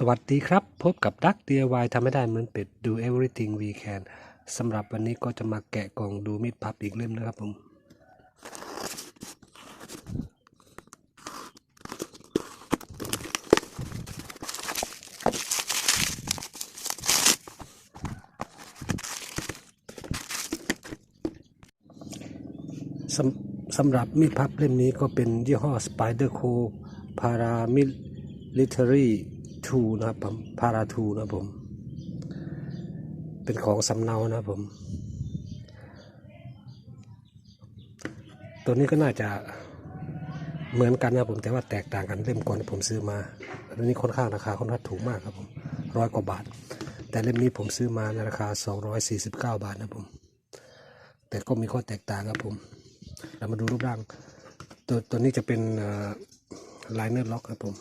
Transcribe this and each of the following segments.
สวัสดีครับ พบกับดัก DIY ทำไม่ได้เหมือนเป็ด do everything we can สำหรับวันนี้ก็จะมาแกะกล่องดูมีดพับอีกเล่มนะครับผม สำสำหรับมีดพับเล่มนี้ก็เป็นยี่ห้อ Spider Co Paramilitary 2นะครับผม Para 2นะครับผม เป็นของสำเนานะครับผม ตัวนี้ก็น่าจะเหมือนกันนะครับผมแต่ว่าแตกต่างกันเล่มก่อนที่ผมซื้อมาอันนี้ค่อนข้างราคาค่อนข้างถูกมากครับผมร้อยกว่าบาท แต่เล่มนี้ผมซื้อมาในราคา 249 บาทนะครับผมแต่ก็มีข้อแตกต่างครับผมเรามาดูรูปร่าง ตัวตัวนี้จะเป็นไลเนอร์ล็อกครับผม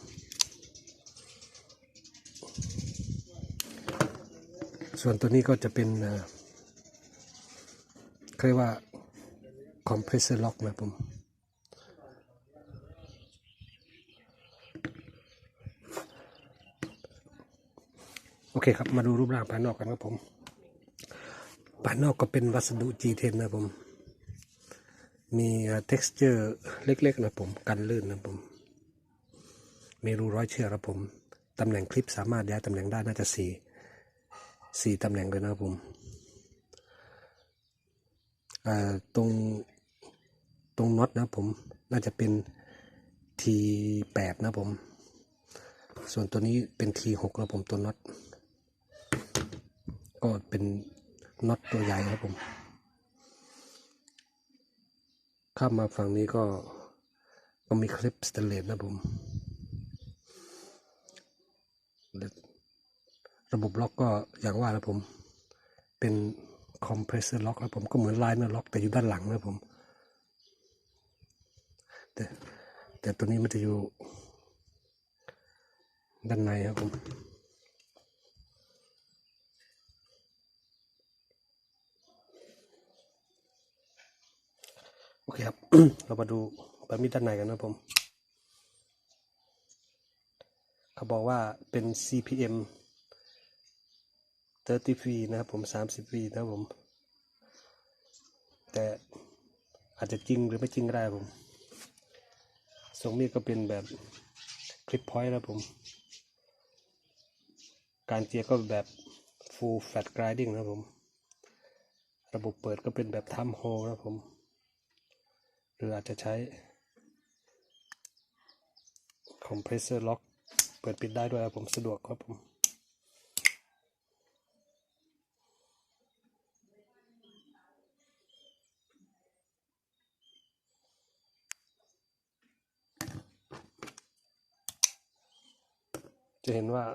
ส่วนตัวนี้ก็จะเป็นเรียกว่าคอมเพรสเซอร์ล็อกนะผมโอเคครับ มาดูรูปร่างภายนอกกันครับผมภายนอกก็เป็นวัสดุ G10 นะผม มี texture เล็กๆนะผม กันลื่นนะผม มีรูร้อยเชือกครับผม ตำแหน่งคลิปสามารถย้ายตำแหน่งได้น่าจะสี่ สี่ตำแหน่งเลยนะครับผมตรงตรงน็อตนะผมน่าจะเป็น T8 นะผม ส่วนตัวนี้เป็น T6 นะผมตัวน็อตก็เป็นน็อตตัวใหญ่ครับผม ข้ามมาฝั่งนี้ก็ก็มีคลิปสเตนเลสนะผม ระบบล็อกก็อย่างว่านะผมเป็นคอมเพรสเซอร์ล็อกนะผมก็เหมือนไลน์เนอร์ล็อกแต่อยู่ด้านหลังนะผมแต่แต่ตัวนี้มันจะอยู่ ด้านในครับผมโอเคครับ เรามาดูบะหมี่ด้านในกันนะผม เขาบอกว่าเป็น CPM 30 V นะครับผม30 V นะครับผม แต่อาจจะจริงหรือไม่จริงก็ได้ผมทรงมีดก็เป็นแบบคลิปพอยต์นะครับผม การเจียก็แบบ full flat grinding นะครับผม ระบบเปิดก็เป็นแบบ thumb hole นะครับผม หรืออาจจะใช้คอมเพรสเซอร์ล็อก เปิดปิดได้ด้วยครับผมสะดวกครับผม จะเห็นว่า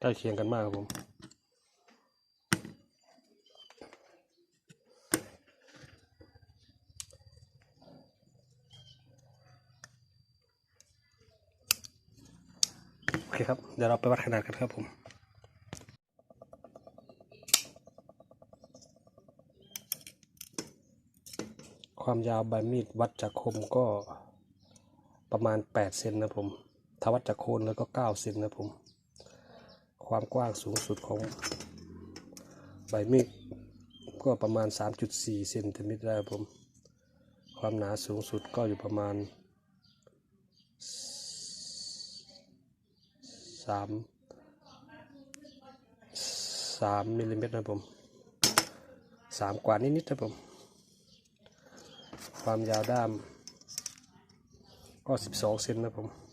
ใกล้เคียงกันมากครับผมโอเคครับ เดี๋ยวเราไปวัดขนาดกันครับผมความยาวใบมีดวัดจากคมก็ประมาณ 8 เซนนะผม ถ้าวัดจากโคนแล้วก็9เซนนะผม ความกว้างสูงสุดของใบมีดก็ประมาณ 3.4เซนติเมตรได้ผม ความหนาสูงสุดก็อยู่ประมาณสามสามมิลลิเมตรนะผมสามกว่านิดนะครับผม ความยาวด้ามก็สิบสองเซนนะผม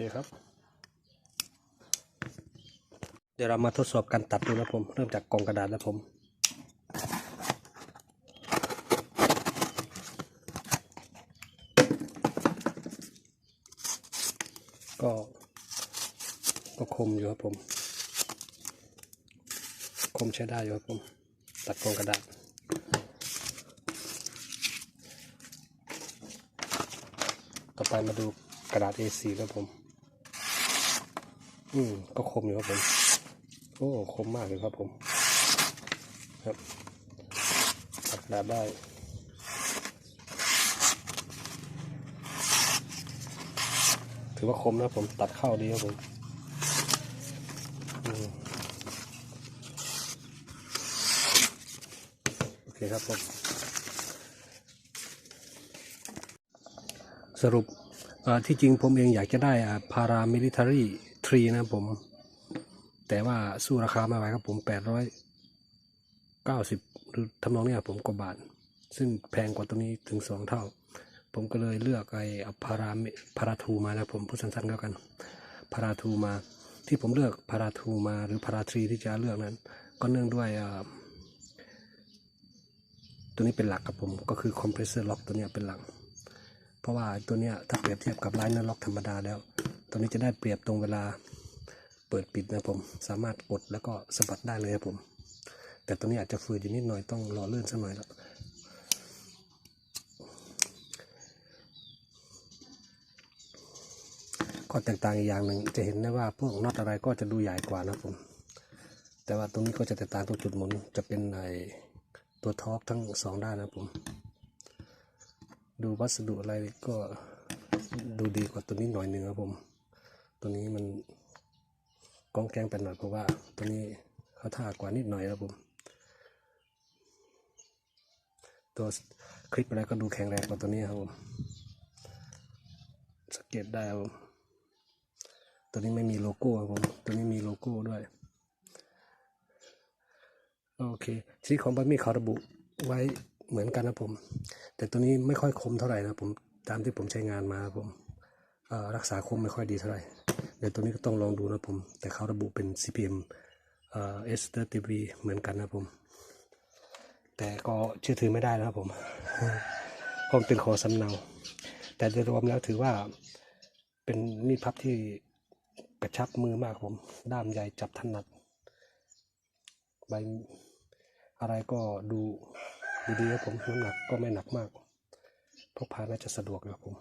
เคครับ เดี๋ยวเรามาทดสอบการตัดดูนะผม เริ่มจากกล่องกระดาษนะผมก็ก็คมอยู่ครับผม คมใช้ได้อยู่ครับผม ตัดกล่องกระดาษต่อไปมาดูกระดาษ A4 ครับผม อืมก็คมอยู่ครับผม โอ้คมมากเลยครับผม ครับตัดกระดาษได้ถือว่าคมนะผมตัดเข้าดีครับผมโอเคครับผม สรุปที่จริงผมเองอยากจะได้พารามิลิ t a รี ทรีนะผม แต่ว่าสู้ราคาไม่ไหวครับผมแปดร้อยเก้าสิบหรือทำนองนี้ยผมกว่าบาท ซึ่งแพงกว่าตัวนี้ถึงสองเท่า ผมก็เลยเลือกไอ้พาราพาราทูมานะผมพูดสั้นๆแล้วกันพาราทูมา ที่ผมเลือกพาราทูมาหรือพาราทรีที่จะเลือกนั้น ก็เนื่องด้วยตัวนี้เป็นหลักครับผมก็คือคอมเพรสเซอร์ล็อกตัวนี้เป็นหลัก เพราะว่าตัวนี้ถ้าเปรียบเทียบกับไลน์เนอร์ล็อกธรรมดาแล้ว ตัวนี้จะได้เปรียบตรงเวลาเปิดปิดนะผมสามารถกดแล้วก็สะบัดได้เลยครับผม แต่ตัวนี้อาจจะฝืดอยู่นิดหน่อยต้องรอเลื่อนสักหน่อยแล้วข้อแตกต่างอีกอย่างหนึ่งจะเห็นได้ว่าพวกน็อตอะไรก็จะดูใหญ่กว่านะผม แต่ว่าตรงนี้ก็จะแตกต่างตรงจุดหมุนจะเป็นไอตัวท็อกทั้งสองด้านนะผม ดูวัสดุอะไรก็ดูดีกว่าตัวนี้หน่อยหนึ่งครับผม ตัวนี้มันกองแกงไปหน่อยเพราะว่า ตัวนี้เขาท่ากว่านิดหน่อยครับผม ตัวคลิปอะไรก็ดูแข็งแรงกว่าตัวนี้ครับผมสังเกตได้ครับผมตัวนี้ไม่มีโลโก้ครับผม ตัวนี้มีโลโก้ด้วย โอเคชีของบะหมี่เขาระบุไว้เหมือนกันนะผม แต่ตัวนี้ไม่ค่อยคมเท่าไหร่นะผม ตามที่ผมใช้งานมาครับผม รักษาคมไม่ค่อยดีเท่าไหร่เดี๋ยวตัวนี้ก็ต้องลองดูนะผม แต่เขาระบุเป็น CPM เอ่อ S 3 0 V เหมือนกันนะผม แต่ก็เชื่อถือไม่ได้นะครับผมเพราะเป็นขอสำเนา แต่โดยรวมแล้วถือว่าเป็นมีดพับที่กระชับมือมากครับผม ด้ามใหญ่จับถนัด ใบอะไรก็ดูดูดีครับผมน้ำหนักก็ไม่หนักมากพกพาน่าจะสะดวกครับผม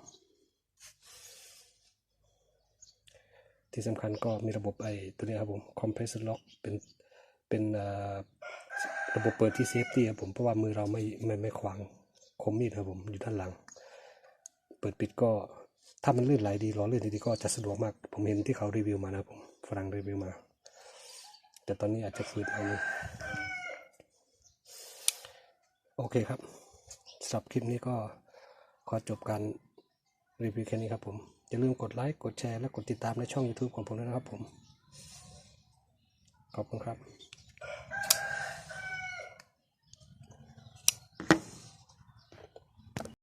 ที่สำคัญก็มีระบบไอ้ตัวนี้ครับผม compressor lock เป็นเป็นระบบเปิดที่เซฟตี้ครับผมเพราะว่ามือเราไม่ไม่ไม่ขวางคมมีดครับผมอยู่ด้านหลัง เปิดปิดก็ถ้ามันลื่นไหลดีล้อลื่นดีก็จะสะดวกมาก ผมเห็นที่เขารีวิวมานะครับผมฝรั่งรีวิวมา แต่ตอนนี้อาจจะฝืดเอาอยู่โอเคครับสำหรับคลิปนี้ก็ขอจบการรีวิวแค่นี้ครับผม อย่าลืมกดไลค์กดแชร์และกดติดตามในช่อง YouTube ของผมด้วยนะครับผม ขอบคุณครับ